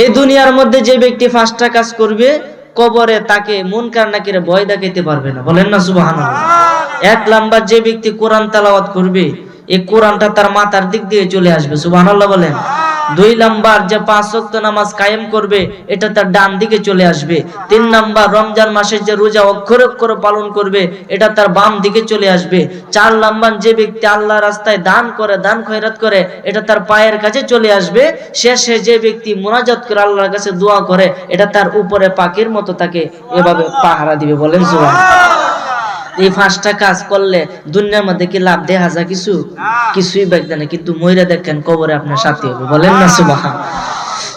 এই দুনিয়ার মধ্যে যে ব্যক্তি ফাঁসটা কাজ করবে, কবরে তাকে মন কান্নাকির ভয় দেখাইতে পারবে না। বলেন না সুবাহ এক লাম্বার যে ব্যক্তি কোরআন তালাওয়াত করবে, এই কোরআনটা তার মাথার দিক দিয়ে চলে আসবে। সুবাহ বলেন। দুই নাম্বার যে পাঁচ ওয়াক্ত নামাজ কায়েম করবে, এটা তার ডান দিকে চলে আসবে। তিন নাম্বার, রমজান মাসের যে রোজা অক্ষরে অক্ষরে পালন করবে, এটা তার বাম দিকে চলে আসবে। চার নাম্বার, যে ব্যক্তি আল্লাহ রাস্তায় দান করে, দান খয়রাত করে, এটা তার পায়ের কাছে চলে আসবে। শেষে যে ব্যক্তি মোনাজাত করে আল্লাহর কাছে দোয়া করে, এটা তার উপরে পাখির মতো তাকে এভাবে পাহারা দিবে। বলেন সুবহান এই পাঁচটা কাজ করলে দুনিয়ার মধ্যে কি লাভ? দেখা যায় কিছু। কিছুই ব্যাগ না। কিন্তু ময়রা দেখেন কবরে আপনার সাথে হবে। বলেন না সুবাহা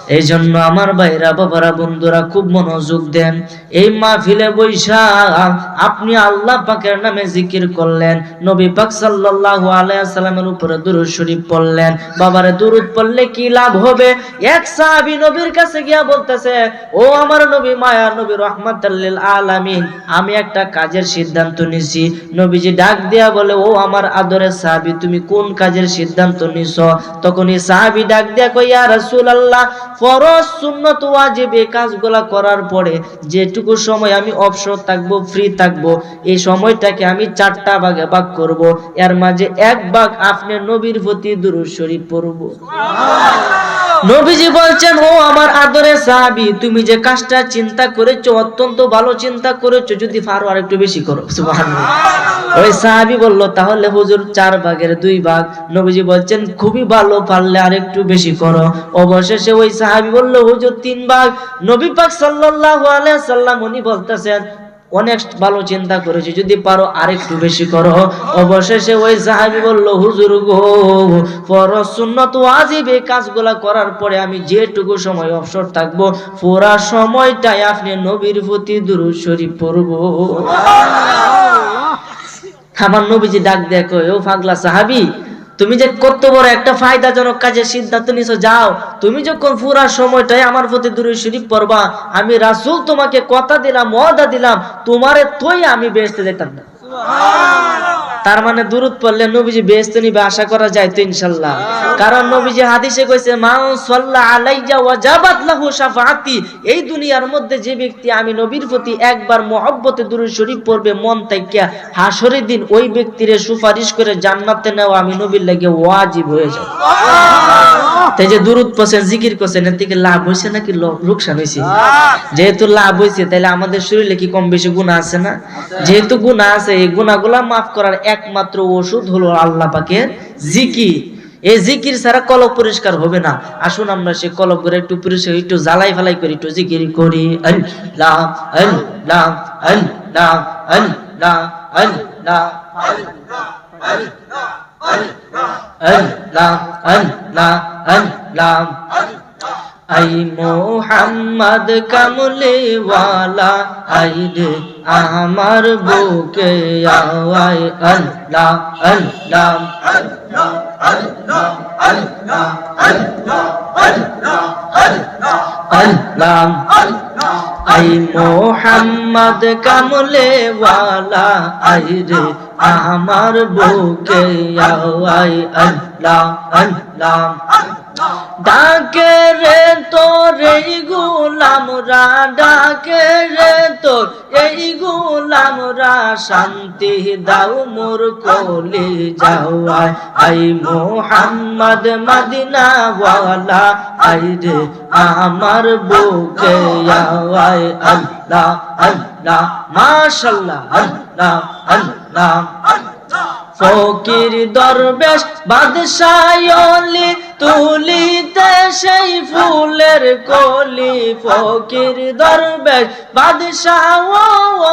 এই জন্য আমার ভাইরা, বাবারা, বন্ধুরা, খুব মনোযোগ দেন। এই মাহফিলে বৈশা আপনি আল্লাহ পাকের নামে জিকির করলেন, নবী পাক সাল্লাল্লাহু আলাইহি সাল্লামের উপরে দুরূদ শরীফ পড়লেন। বাবারে, দুরূদ পড়লে কি লাভ হবে? এক সাহাবী নবীর কাছে গিয়া বলতেছে, ও আমার নবী, মায়া নবী লিল আলামিন, আমি একটা কাজের সিদ্ধান্ত নিছি। নবীজি ডাক দিয়া বলে, ও আমার আদরের সাহাবী, তুমি কোন কাজের সিদ্ধান্ত নিছো? তখন এই সাহাবী ডাক দিয়া কই ইয়া রাসূলুল্লাহ ফরজ, সুন্নত, ওয়াজিব এই কাজগুলা করার পরে যেটুকু সময় আমি অবসর থাকব ফ্রি থাকব, এই সময়টাকে আমি চারটা ভাগে ভাগ করব। এর মাঝে এক ভাগ আপনি নবীর প্রতি দুরুদ শরীফ পড়ব। নবীজি বলছেন ও আমার আদরে সাহাবী তুমি যে কাজটা চিন্তা করেছ অত্যন্ত ভালো চিন্তা করেছ যদি পারো আর একটু বেশি করো। ওই সাহাবী বলল তাহলে হুজুর চার ভাগের দুই ভাগ। নবীজি বলছেন খুবই ভালো পারলে আর একটু বেশি করো। অবশেষে ওই সাহাবী বলল হুজুর তিন ভাগ। নবী পাক সাল্লাল্লাহু আলাইহি সাল্লাম উনি বলতেছেন অনেক ভালো চিন্তা করেছি। যদি পারো আরেকটু বেশি করো। অবশেষে ওই সাহাবি বলল হুজুর গো ফরজ সুন্নত ওয়াজিব এই কাজগুলা করার পরে আমি যেটুকু সময় অবসর থাকব পুরা সময়টাই আপনি নবীর প্রতি দুরূদ শরীফ পড়ব। আমার নবীজি ডাক দেখো ও পাগলা সাহাবি তুমি যে কত বড় একটা ফায়দাজনক কাজে সিদ্ধান্ত নিছো, যাও, তুমি যখন পুরা সময়টাই আমার প্রতি দূরে শরীফ পড়বা, আমি রাসূল তোমাকে কথা দিলাম, ওয়াদা দিলাম, তোমারে তোই আমি বেহেশতে যেতাম না। তার মানে দূরত পড়লে নবীজি বেহেশতে নিবে, আশা করা যায় তো ইনশাল্লাহ। কারণ নবীজি হাদিসে কইছে, মান সাল্লা আলাইয়া ওয়াজাবাত লাহু শাফাআতি এই দুনিয়ার মধ্যে যে ব্যক্তি আমি নবীর প্রতি একবার মহব্বতে দুরূদ শরীফ পড়বে, মন থেকে হাসরের দিন ওই ব্যক্তিরে সুপারিশ করে জান্নাতে নেওয়া আমি নবীর লাগে ওয়াজিব হয়ে যায় তাই যে দুরুদ পড়ছেন জিকির করছেন এর থেকে লাভ হয়েছে নাকি লোকসান হয়েছে যেহেতু লাভ হয়েছে তাহলে আমাদের শরীরে কি কম বেশি গুণা আছে না যেহেতু গুণা আছে এই গুণাগুলা মাফ করার একমাত্র ওষুধ হলো আল্লাহ পাকের জিকির এই জিকির ছাড়া কলব পরিষ্কার হবে না আসুন আমরা সে কলব করে একটু পরিষ্কার একটু জ্বালাই ফালাই করি একটু জিকির করি আল্লাহ আল্লাহ আল্লাহ আল্লাহ আল্লাহ আল্লাহ আল্লাহ আল্লাহ আই মোহাম্মদ কামলে ওয়ালা আই রে আমার বুকে আওয়াই আল্লাহ আল্লাহ। আল্লাহ। আই মোহাম্মদ কামলে ওয়ালা আই রে আমার বুকে আওয়াই আল্লাহ আল্লাহ। ডাকে রে তোর গুলামরা ডাকে রে তোর এই গুলামরা শান্তি দাও মোর কোলে যাওয়াই আই মোহাম্মদ মদিনা ওয়ালা আই রে আমার বুকে আওয়াই আল্লাহ আল্লাহ, মাশাল্লাহ, আল্লাহ আল্লাহ ফকির দরবেশ বাদশায়লি তুলিতে সেই ফুলের কলি ফকির দরবেশ বাদশাহলি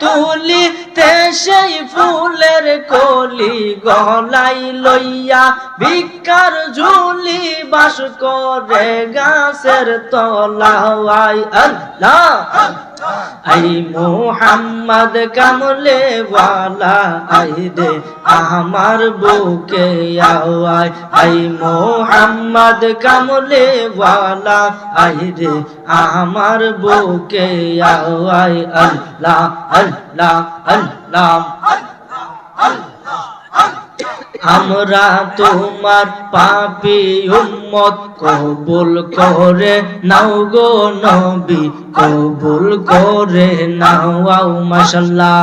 তুলিতে সেই ফুলের কলি গলাই লইয়া ভিক্ষার ঝুলি বাস করে গাছের তলাওয়াই আল্লাহ! আই মোহাম্মদ কামলে ওয়ালা, আই রে আমার বুকে আওয়াই আই মোহাম্মদ কামলে ওয়ালা, আই রে আমার বুকে আওয়াই আল্লাহ আল্লাহ আল্লাহ। আমরা তোমার পাপি উম্মত, কবুল করে নাও গো নবী, কবুল করে নাও আও মাশাল্লাহ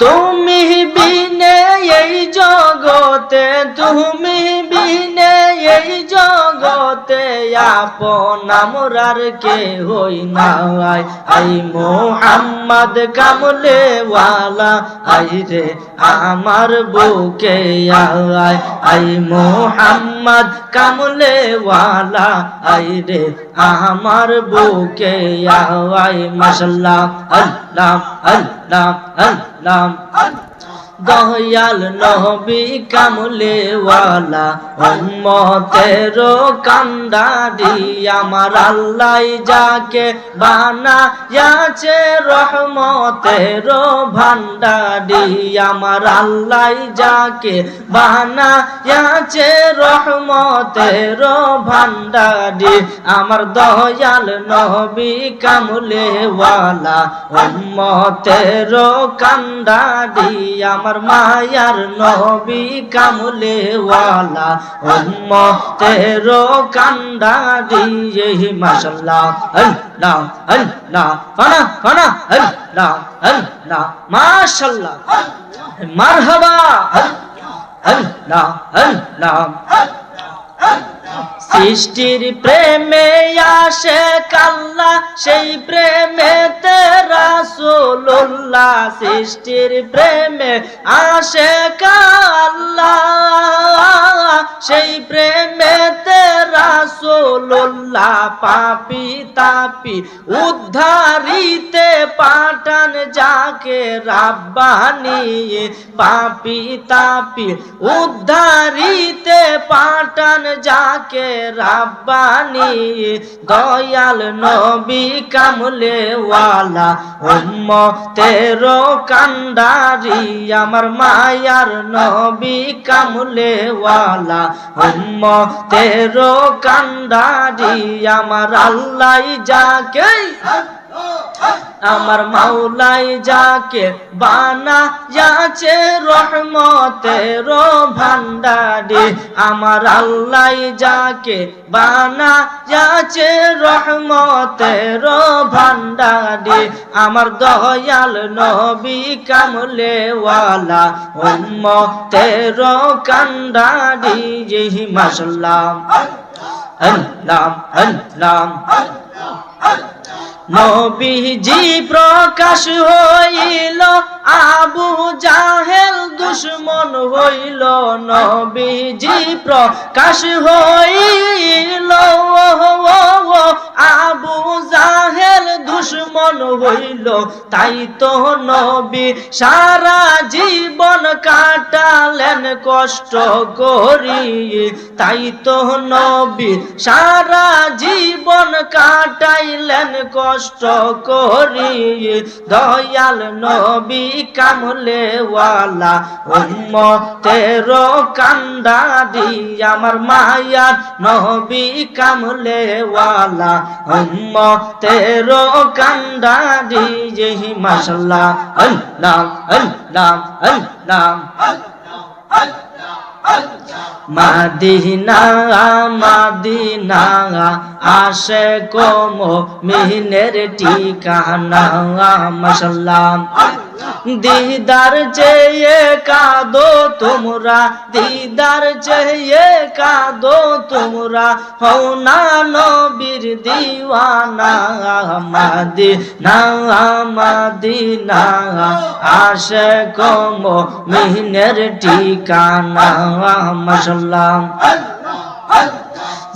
তুমি বিনে এই জগতে, তুমি বিনে এই আপন আমরার কে হই না আই মোহাম্মদ কামলে ওয়ালা আই রে আমার বুকে আয়। আই মোহাম্মদ কামলে ওয়ালা আই রে আমার বুকে আয়। মাশাল্লাহ, আল্লাহ আল্লাহ আল্লাহ দয়াল নবী কামলে ওয়ালা উম্মতের কান্দারি আমার আল্লাহ যাকে বানায়াছে রহমতের ভান্ডারি আমার আল্লাহ যাকে বানায়াছে রহমতের ভান্ডারি আমার দহয়াল নবী কামলে ওয়ালা উম্মতের কান্দারি আমার মায়ার নবী কামলে ওয়ালা উম্মতের কান্দারি মাশাল্লাহ আল্লাহ আল্লাহ, ফানা ফানা, আল্লাহ আল্লাহ মাশাল্লাহ মারহাবা আল্লাহ আল্লাহ সৃষ্টির প্রেমে আসে কাল্লা, সেই প্রেমে তেরা সোল্লাহ সৃষ্টির প্রেমে আসে কাল্লা, সেই প্রেমে তেরা সোল্লাহ পাপি তাপি উদ্ধারিতে পাঠান যাকে রাব্বানি। পাপি তাপি উদ্ধারিতে পাঠান যাকে রাব্বানি। দয়াল নবী কামলে ওয়ালা উম্মতের কান্ডারি আমার মায়ার নবী কামলে ওয়ালা উম্মতের কান্ডারি আমার আল্লাহ যাকে, আমার মাওলাই যাকে বানা যাচ্ছে রহমতের ভান্ডারি আমার আল্লাহ যাকে বানা যাচ্ছে রহমতের ভান্ডারি আমার দয়াল নবী কামলে ওয়ালা উম্মতের কান্ডারি যেহি মাসাল্লাম আল্লাহ আল্লাহ নবীজি প্রকাশ হইল আবু জাহেল দুশ্মন হইল নবীজি, প্রকাশ হইল। আবু জাহেল দুশ্মন হইল, তাই তো নবী সারা জীবন কাটালেন কষ্ট করি। তাই তো নবী সারা জীবন কাটাইলেন কষ্ট করি। দয়াল নবী কামলে ওয়ালা উম্মতের কান্দারি আমার মায়ার নবী কামলে ওয়ালা উম্মতের কান্দারি যেহি মাশাল্লাহ আল্লাহ আল্লাহ আল্লাহ। মাদিনা মাদিনা আসে কম মিহিনের ঠিকানা মাসাল্লাম দিদার চেয়ে কাদো তোমরা, দিদার চেয়ে কাদো তোমরা, হও না নবীর দিওয়ানা, মাদিনা মাদিনা আসে কম মিহিনের ঠিকানা মাসাল্লাম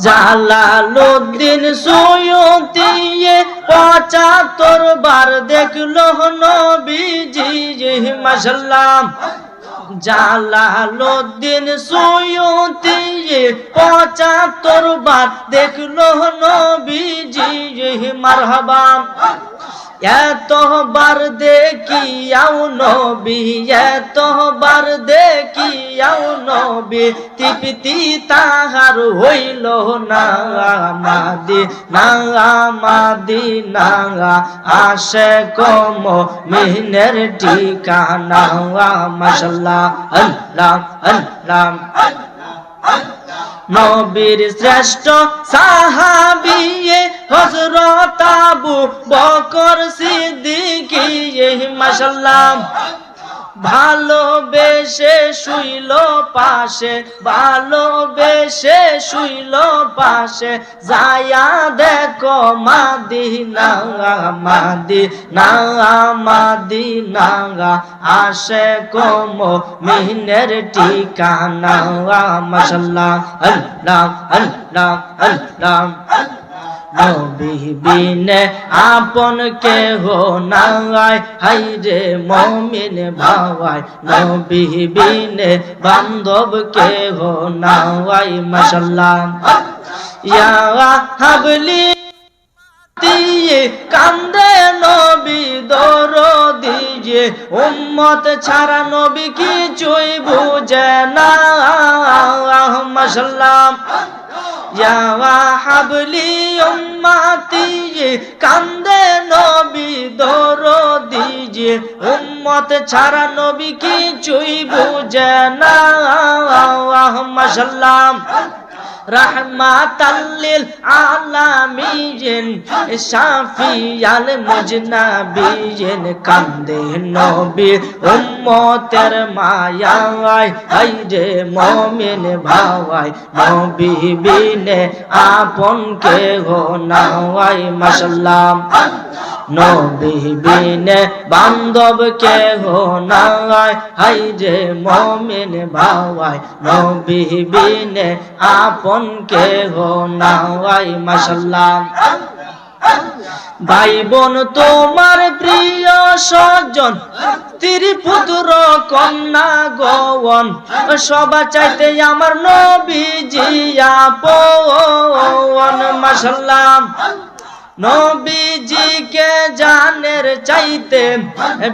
জালালুদ্দিন সুয়ুতিয়ে পঁচাত্তর বার দেখল নবীজি মাসাল্লাম জালালুদ্দিন সুয়ুতিয়ে পঁচাত্তর বার দেখল নবীজি মারহাবা। এতবার দেখিয়াও নবী, এতবার দেখিয়াও নবী, তৃপ্তি তাহার হইল না মাদি না মাদি না আসে কম মিনের ঠিকানা, মাশাল্লাহ, আল্লাহ আল্লাহ নবীর শ্রেষ্ঠ সাহাবিয়ে হজরত আবু বকর সিদ্দিকী মাশাল্লাহ ভালোবেসে শুইল পাশে, ভালোবেসে শুইল পাশে। যায়া দেখো মাদিনা মাদিনা মাদিনা। আসে কম মিনের ঠিকানা, মাশাল্লাহ, আল্লাহ আল্লাহ আল্লাহ। নবী বিনে আপন হো নাই। হাই রে মমিন ভাওয়াই নবী বিনে বান্ধব কে হো নাই ইয়া হাবলি দিয়ে কান্দে নবী দর দিয়ে উম্মত ছাড়া নবী কিছুই বুঝে না। ইয়া হাবলি উম্মতি কান্দে নবী দর দিজে উম্মত ছাড়া নবী কিছুই বুঝে না। মাশাল্লাহ রহমাতাল্লিল আলামিন, শাফিয়াল মুজনাবিন কান্দে নবী উম্মতের মায়ায় আই রে মুমিন ভাওয়াই নবী বিনে আপন কে হো নাওয়াই মাশাল্লাহ। নবী বিনে বান্ধব কে হো নাই। হাই রে মমিন ভাওয়াই নবী বিনে আপন কে হো নাই। মাশাল্লাহ ভাই বোন তোমার প্রিয় সজন তিরি পুত্র কন্যা গবন সবা চাইতে আমার নবী জিয়া পন মাশাল্লাহ নবীজিকে জানের চাইতে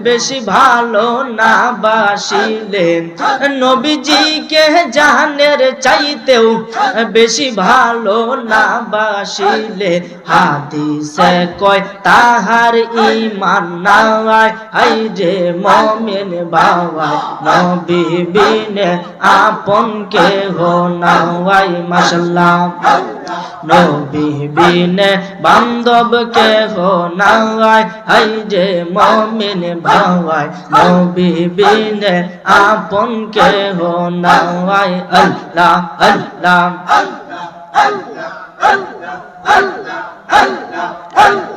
বেশি ভালো না বাসিলেন। নবীজিকে জানের চাইতেও বেশি ভালো না বাসিলে হাদিসে কয়, তাহার ইমান নাই, হাই যে মমিন বাবা। নবী বিনে আপন কে হো নাই, মাশাল্লাহ। নবী বিনে বান্ধব কে হো নাই হাই যে মমিন ভাওয়াই নবী বিনে আপন কে হোনাওয়াই আল্লাহ আল্লাহ আল্লাহ লা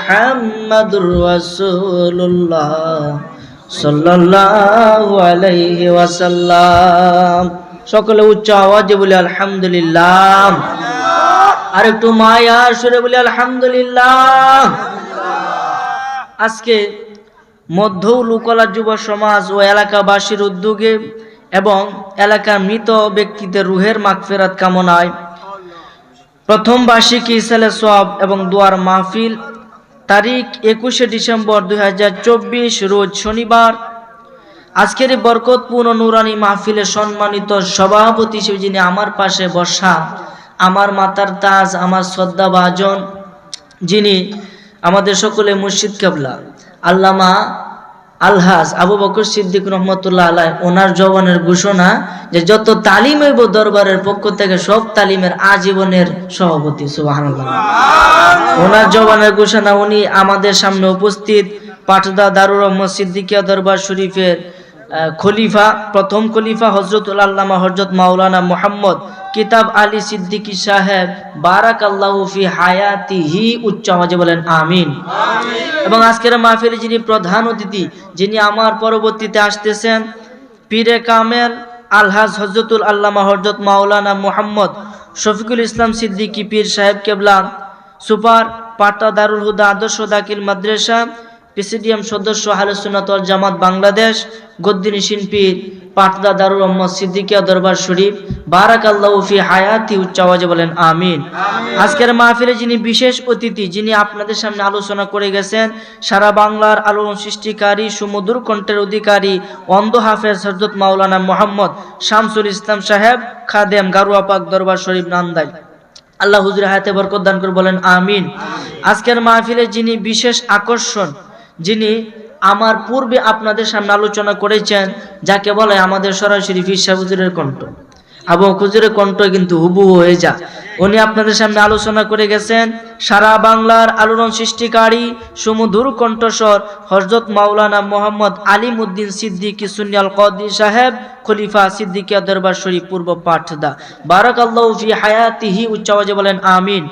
মুহাম্মাদুর রাসূলুল্লাহ সাল্লাল্লাহু আলাইহি ওয়াসাল্লাম। সকলে উচ্চ আওয়াজে বলে, আলহামদুলিল্লাহ। আর একটু মায়ার সুরে বলে, আলহামদুলিল্লাহ। আজকে মধ্য লুকলা যুব সমাজ ও এলাকাবাসীর উদ্যোগে এবং এলাকার মৃত ব্যক্তিদের রুহের মাগফিরাত কামনায় প্রথম বার্ষিকী ইসালে সব এবং দোয়ার মাহফিল তারিখ একুশে ডিসেম্বর দু হাজার চব্বিশ, রোজ শনিবার। আজকের বরকতপূর্ণ নুরানি মাহফিলে সম্মানিত সভাপতি হিসেবে যিনি আমার পাশে বসা, আমার মাতার তাজ, আমার শ্রদ্ধা বাজন যিনি আমাদের সকলে মুর্শিদ কেবলা, আল্লামা আলহাজ আবু বকর সিদ্দিক রহমতুল্লাহ আলাই ওনার জবানের ঘোষণা যে যত তালিম হইব দরবারের পক্ষ থেকে সব তালিমের আজীবনের সভাপতি সুবাহ ওনার জবানের ঘোষণা উনি আমাদের সামনে উপস্থিত পাঠদা দারুর রহমদ সিদ্দিকিয়া দরবার শরীফের খলিফা প্রথম খলিফা হজরতুল আল্লামা হজরত মাওলানা মোহাম্মদ কিতাব আলী সিদ্দিকী সাহেব বারাক ফি হায়াতিহি উচ্চ আওয়াজে বলেন আমিন। এবং আজকের মাহফিলে যিনি প্রধান অতিথি যিনি আমার পরবর্তীতে আসতেছেন পীরে কামেল আলহাজ হজরতুল আল্লামা হজরত মাওলানা মোহাম্মদ শফিকুল ইসলাম সিদ্দিকী পীর সাহেব কেবলা সুপার পাটা দারুল হুদা আদর্শ দাকিল মাদ্রাসা প্রেসিডিয়াম সদস্য হালসুনাতল জামাত বাংলাদেশ গদ্দিনী শিল্পী পাটদা দারুল মোহাম্মদ সিদ্দিকিয়া দরবার শরীফ বারাক আল্লাহ ফি হায়াতি উচ্চ আওয়াজে বলেন আমিন। আজকের মাহফিলে যিনি বিশেষ অতিথি যিনি আপনাদের সামনে আলোচনা করে গেছেন সারা বাংলার আলোড়ন সৃষ্টিকারী সুমধুর কণ্ঠের অধিকারী অন্ধ হাফেজ হজরত মাওলানা মোহাম্মদ শামসুল ইসলাম সাহেব খাদেম গারুয়া পাক দরবার শরীফ নান্দাই। আল্লাহ হুজুর হায়াতে বরকত দান করে বলেন আমিন। আজকের মাহফিলে যিনি বিশেষ আকর্ষণ যিনি আমার পূর্বে আপনাদের সামনে আলোচনা করেছেন, যাকে বলে আমাদের সরাসরি ফিরসা হুজুরের কণ্ঠ। আবু খুজুরের কণ্ঠ কিন্তু হুবু হয়ে যা আপনাদের সামনে আলোচনা করে গেছেন, সারা বাংলার আলোড়ন সৃষ্টিকারী সুমধুর কণ্ঠস্বর হজরত মাওলানা মোহাম্মদ আলিম উদ্দিন সিদ্দিকী সুনিয়াল কদি সাহেব, খলিফা সিদ্দিকিয়া দরবার শরীফ পূর্ব পাঠদা। বারাক ফি হায়াতিহি, উচ্চ আওয়াজে বলেন, আমিন।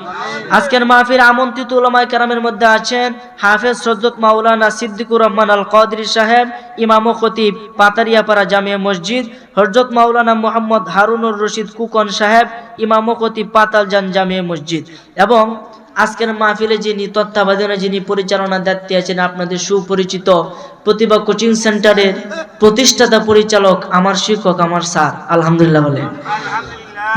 আজকের মাহফিল আমন্ত্রিত উলামায়ে কেরামের মধ্যে আছেন হাফেজ হজরত মাওলানা সিদ্দিকুর রহমান আল কদরি সাহেব, ইমাম খতিব, পাতারিয়াপাড়া জামিয়া মসজিদ হজরত মাওলানা মোহাম্মদ হারুনুর রশিদ কুকন সাহেব, ইমাম খতিব পাতালজান জামিয়া মসজিদ। এবং আজকের মাহফিলে যিনি তত্ত্বাবধানে যিনি পরিচালনার দায়িত্বে আছেন, আপনাদের সুপরিচিত প্রতিভা কোচিং সেন্টারের প্রতিষ্ঠাতা পরিচালক আমার শিক্ষক, আমার স্যার। আলহামদুলিল্লাহ বলেন।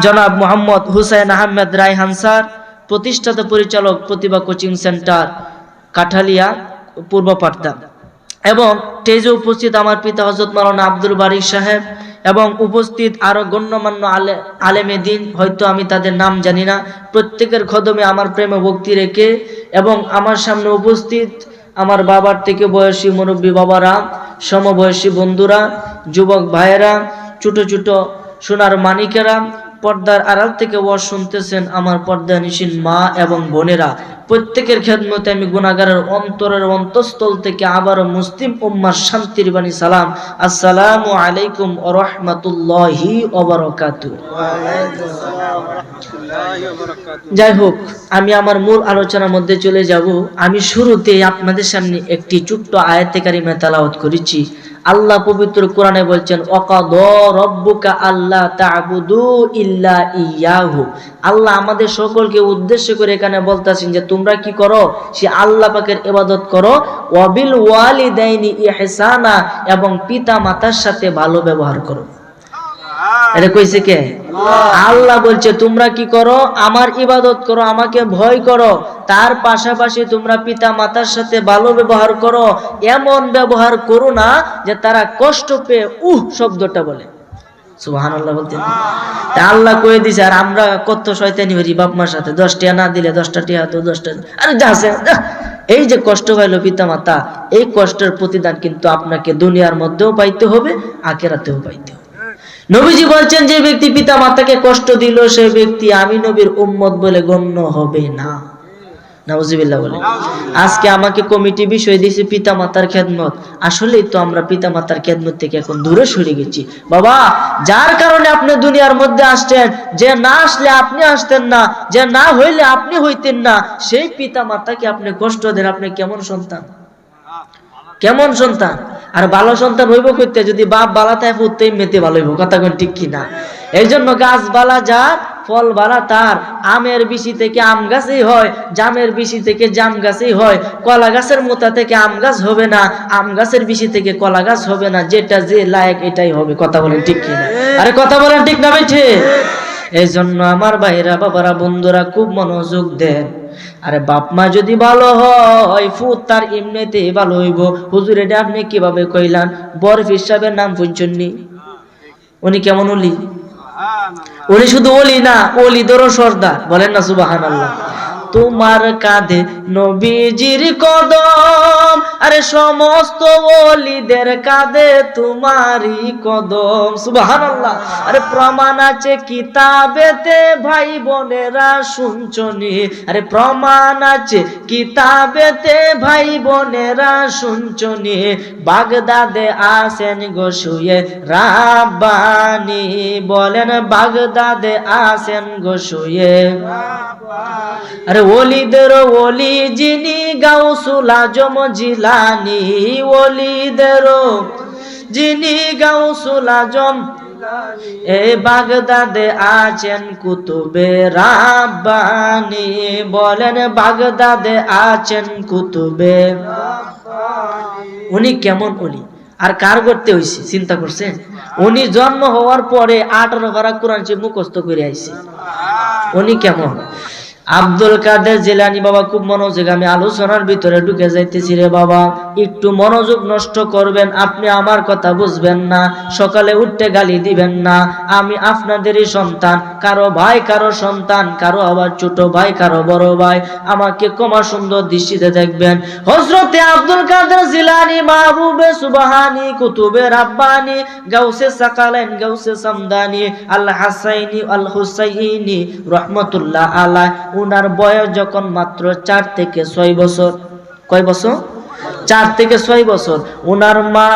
জনাব মোহাম্মদ হুসাইন আহমেদ রায়হান স্যার, প্রতিষ্ঠাতা পরিচালক প্রতিভা কোচিং সেন্টার, কাঠালিয়া, পূর্ব পাটদা। এবং স্টেজে উপস্থিত আমার পিতা হজরত মালানা আব্দুল বারিক সাহেব এবং উপস্থিত আরও গণ্যমান্য আলে, আলেমে দিন, হয়তো আমি তাদের নাম জানি না। প্রত্যেকের কদমে আমার প্রেমে ভক্তি রেখে এবং আমার সামনে উপস্থিত আমার বাবার থেকে বয়সী মুরব্বী বাবারা, সমবয়সী বন্ধুরা, যুবক ভাইয়েরা, ছোট ছোট সোনার মানিকেরা, পর্দার আড়াল থেকে ওয়াজ শুনতেছেন আমার পর্দা নিশিন মা এবং বোনেরা। প্রত্যেকের খেদমতে আমি গুণাগারের অন্তরের অন্তঃস্থল থেকে আবারও মুসলিম উম্মার শান্তির বাণী সালাম। আসসালামু আলাইকুম রহমতুল্লাহি যাই হোক, আমি আমার মূল আলোচনার মধ্যে চলে যাব। আমি শুরুতে আপনাদের সামনে একটি ছোট্ট আয়াতে কারিমা তেলাওয়াত করেছি। আল্লাহ পবিত্র কোরআনে বলছেন অকাদ রব্বুকা আল্লাহ তাবুদু ইল্লা ইয়াহু। আল্লাহ আমাদের সকলকে উদ্দেশ্য করে এখানে বলতেছেন যে তোমরা কি করো? সে আল্লাহ পাকের ইবাদত করো। ওয়াবিল ওয়ালিদাইনি ইহসানা এবং পিতা মাতার সাথে ভালো ব্যবহার করো। এটা কইছে কে? আল্লাহ। বলছে তোমরা কি করো? আমার ইবাদত করো আমাকে ভয় করো। তার পাশাপাশি তোমরা পিতা মাতার সাথে ভালো ব্যবহার করো। এমন ব্যবহার করো না যে তারা কষ্ট পেয়ে উহ শব্দটা বলে। এই যে কষ্ট পিতা মাতা এই কষ্টের প্রতিদান কিন্তু আপনাকে দুনিয়ার মধ্যেও পাইতে হবে, আখেরাতেও পাইতে হবে। নবীজি বলছেন, যে ব্যক্তি পিতা মাতাকে কষ্ট দিল সেই ব্যক্তি আমি নবীর উম্মত বলে গণ্য হবে না। আজকে আমাকে কমিটি বিষয় দিয়েছে পিতা মাতার খেদমত তো আমরা পিতা মাতার খেদমত থেকে এখন দূরে সরে গেছি। বাবা, যার কারণে আপনি দুনিয়ার মধ্যে আসছেন, যে না আসলে আপনি আসতেন না, যে না হইলে আপনি হইতেন না, সেই পিতা মাতাকে আপনি কষ্ট দেন, আপনি কেমন সন্তান? কেমন সন্তান? আর ভালো সন্তান হইব করতে যদি বাপ বালা তাই মেতে ভালো হইব। কথা ঠিক কিনা? এই জন্য গাছ বালা যার ফল বালা তার। আমের বিচি থেকে আম গাছই হয়, জামের বিচি থেকে জাম গাছই হয়। কলা গাছের মোতা থেকে আম গাছ হবে না, আম গাছের বিচি থেকে কলা গাছ হবে না। যেটা যে লায়ক, এটাই হবে। কথা বলেন ঠিক কিনা? আরে কথা বলেন ঠিক না বেঠে এই জন্য আমার ভাইরা, বাবারা, বন্ধুরা, খুব মনোযোগ দেন। আরে বাপ মা যদি ভালো হয়, ফুত তার এমনিতে ভালো হইব। হুজুর, এটা আপনি কীভাবে কইলান? বরফ হিসাবের নাম শুনছন্নি উনি কেমন অলি উনি শুধু অলি না অলিদেরও সর্দার। বলেন না সুবাহান আল্লাহ তোমার কাঁধে নবীজির কদম। আরে সমস্ত ওলিদের কাঁধে তোমারই কদম। সুবাহান আল্লাহ আরে প্রমাণ আছে কিতাবেতে, ভাই বোনেরা, শুনছনি? আরে প্রমাণ আছে কিতাবেতে, ভাই বোনেরা, শুনছনি? বাগদাদে আসেন গো শুয়ে রাব্বানি। বলেন, বাগদাদে আসেন গো শুয়ে। আরে ওলিদের ওলি যিনি গাউসুল আজম জিলানি, ওলিদের যিনি গাউসুল আজম এই বাগদাদে আছেন কুতুবে রাব্বানি, বলেন বাগদাদে আছেন কুতুবে উনি কেমন উনি আর কার করতে হইছে? চিন্তা করছেন? উনি জন্ম হওয়ার পরে আঠারো পারা কোরআন মুখস্থ করে আইছে। উনি কেমন? আব্দুল কাদের জেলানি বাবা, খুব মনোযোগ, আমি আলোচনার ভিতরে ঢুকে যাইতেছি রে বাবা। একটু মনোযোগ নষ্ট করবেন, আপনি আমার কথা বুঝবেন না, সকালে উঠতে গালি দিবেন না। আমি আপনাদেরই সন্তান, কারও ভাই, কারও সন্তান, কারও আবার ছোট ভাই, কারও বড় ভাই। আমাকে কমা সুন্দর দৃষ্টিতে দেখবেন। হজরতে আব্দুল কাদের জিলানি মাহবুবে সুবাহানি, কুতুবে রাব্বানি, গাউসে সাকালেন গাউসে সামদানি, আল হাসাইনি, আল হুসাইনি, রহমতুল্লাহ আলা উনার বয়স যখন মাত্র চার থেকে ছয় বছর, কয় বছর? চার থেকে ছয় বছর। উনার মা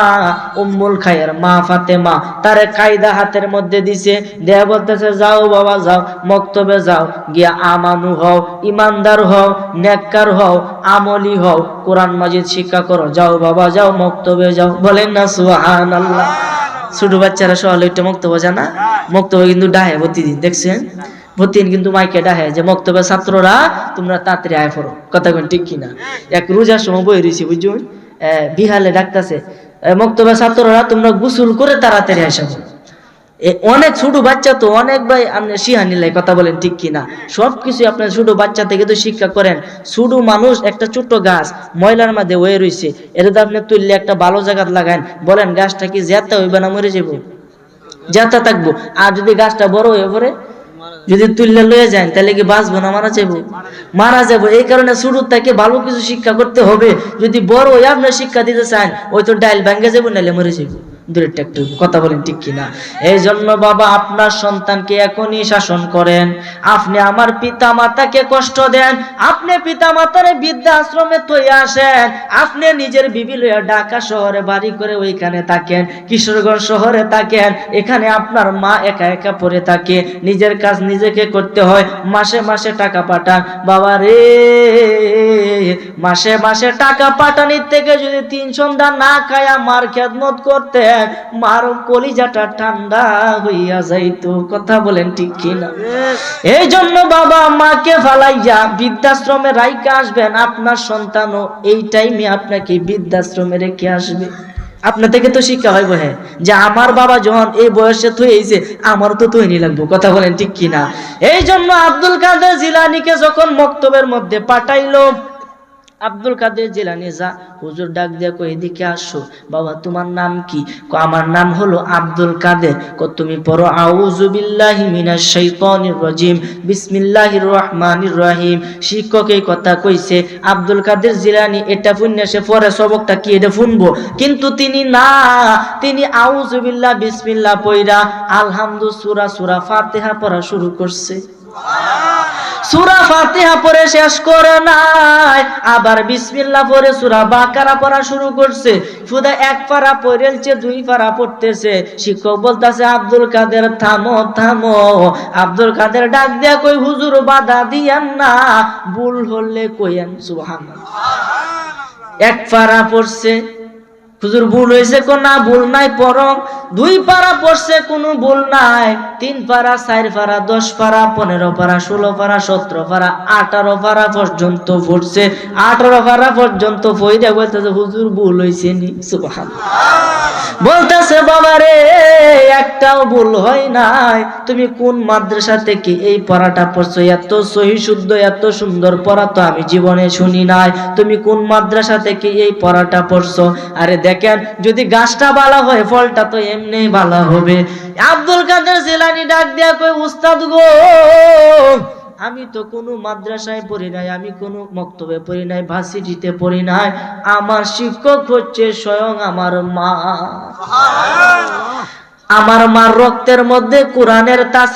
উম্মুল খায়ের মা ফাতেমা তারে কায়দা হাতের মধ্যে দিছে, দেয়া বলতেছে, যাও বাবা, যাও, মক্তবে যাও, গিয়া আমানু হও, ইমানদার হও, নেককার হও, আমলি হও, কোরআন মাজিদ শিক্ষা করো, যাও বাবা, যাও, মক্তবে যাও। বলেন না সুহান আল্লাহ ছোট বাচ্চারা সহলে একটা মক্তব্য জানা? মক্তব্য কিন্তু ডাহে প্রতিদিন দেখছেন? কিন্তু মাইকে ডাহে, যে ছাত্ররা তোমরা আয় কথা ঠিক কিনা? এক রোজার সময় বই বিহালে ডাকতেছে ছাত্ররা তোমরা গোসল করে তাড়াতাড়ি অনেক ছোট বাচ্চা তো, অনেক ভাই আপনি শিহানিলাই কথা বলেন ঠিক কিনা? সব কিছু আপনার ছোট বাচ্চা থেকে তো শিক্ষা করেন। ছোট মানুষ একটা ছোট্ট গাছ, ময়লার মধ্যে হয়ে রয়েছে এটা তো আপনি তুললে একটা ভালো জায়গা লাগান। বলেন, গাছটা কি জেতা হইবে না মরে যাব জেতা থাকব। আর যদি গাছটা বড় হয়ে পড়ে যদি তুললে লয়ে যায় তাহলে কি বাঁচবো না মারা যাব? মারা যাব। এই কারণে শুরু তাকে ভালো কিছু শিক্ষা করতে হবে। যদি বড় হয়ে আপনার শিক্ষা দিতে চান, ওই তো ডাইল ভাঙ্গে যাব, নাহলে মরে যাব। দূরের একটু কথা বলেন ঠিক কিনা? এই জন্য বাবা, আপনার সন্তানকে এখনই শাসন করেন। আপনি আমার পিতা মাতাকে কষ্ট দেন। আপনি পিতা মাতারে বৃদ্ধাশ্রমে তৈরি আসেন। আপনি নিজের বিবি লইয়া ঢাকা শহরে বাড়ি করে ওইখানে থাকেন, কিশোরগঞ্জ শহরে থাকেন। এখানে আপনার মা একা একা পড়ে থাকে। নিজের কাজ নিজেকে করতে হয়। মাসে মাসে টাকা পাঠান। বাবা রে, মাসে মাসে টাকা পাঠানির থেকে যদি তিন সন্ধ্যা না খায়া মার খেদমত করতেন মার কলিজাটা ঠান্ডা হইয়া যাইতো। কথা বলেন ঠিক কিনা? এই জন্য বাবা মাকে ফালাইয়া বৃদ্ধাশ্রমে রাইকে আসবেন আপনার সন্তানও। এই টাইমে আপনাকে বৃদ্ধাশ্রমে রেখে আসবে। আপনার থেকে তো শিক্ষা হইব হ্যাঁ। যে আমার বাবা যখন এই বয়সে থইছে আমার তো তৈরি লাগবো। কথা বলেন ঠিক কিনা? এই জন্য আব্দুল কাদের জিলানিকে যখন মক্তবের মধ্যে পাঠাইলো আব্দুল কাদের জেলানি, যা হুজুর ডাক দিয়া কই এদিকে আসো। বাবা, তোমার নাম কি? আমার নাম হলো আব্দুল কাদের। কো তুমি পড়ো, আউযু বিল্লাহি মিনাশ শাইতানির রাজিম। বিসমিল্লাহির রহমানির রহিম। শিক্ষক এই কথা কইছে, আব্দুল কাদের জিলানি, এটা ফুন্নে সে পরে সবকটা কি এটা ফুনবো? কিন্তু তিনি না, তিনি আউযু বিল্লাহ, বিসমিল্লাহ পয়রা আলহামদু সূরা সূরা ফাতিহা পড়া শুরু করছে। সুরা ফাতিহা পরে শেষ করে নাই। আবার বিসমিল্লাহ পরে সুরা বাকারা পড়া শুরু করছে। শুধু এক পারা পড়েলছে দুই পারা পড়তেছে। শিক্ষক বলতেছে, আব্দুল কাদের, থামো থামো। আব্দুল কাদের ডাক দিয়া কই হুজুর, বাধা দিয়ান না। ভুল হলে কইয়েন, সুবহানাল্লাহ। এক পারা পড়ছে হুজুর ভুল হয়েছে কোন না, ভুল নাই, পরম। দুই পারা পড়ছে, কোনো ভুল নাই। তিন পারা চার পারা দশ পারা পনেরো পারা ষোলো পারা সতেরো পারা আঠারো পারা পর্যন্ত পড়ছে। আঠারো পারা পর্যন্ত ফইরা বলতেছে, হুজুর ভুল হয়েছে নি? সুবহান বলতেছে, বাবা রে, একটাও ভুল হয় নাই। তুমি কোন মাদ্রাসা থেকে এই পড়াটা পড়ছো? এত সহি শুদ্ধ, এত সুন্দর পড়া তো আমি জীবনে শুনি নাই। তুমি কোন মাদ্রাসা থেকে এই পড়াটা পড়ছো? আরে দেখেন যদি গাছটা ভালো হয় ফলটা তো এমনি ভালো হবে। আব্দুল কাদের জেলানি ডাক দিয়া কই উস্তাদ গো আমি তো কোনো মাদ্রাসায় পড়ি নাই আমি কোনো মক্তবে পড়ি নাই ভার্সিটিতে পড়ি নাই। আমার শিক্ষক হচ্ছে স্বয়ং আমার মা। আমার মার রক্তের মধ্যে কোরআনের তাসির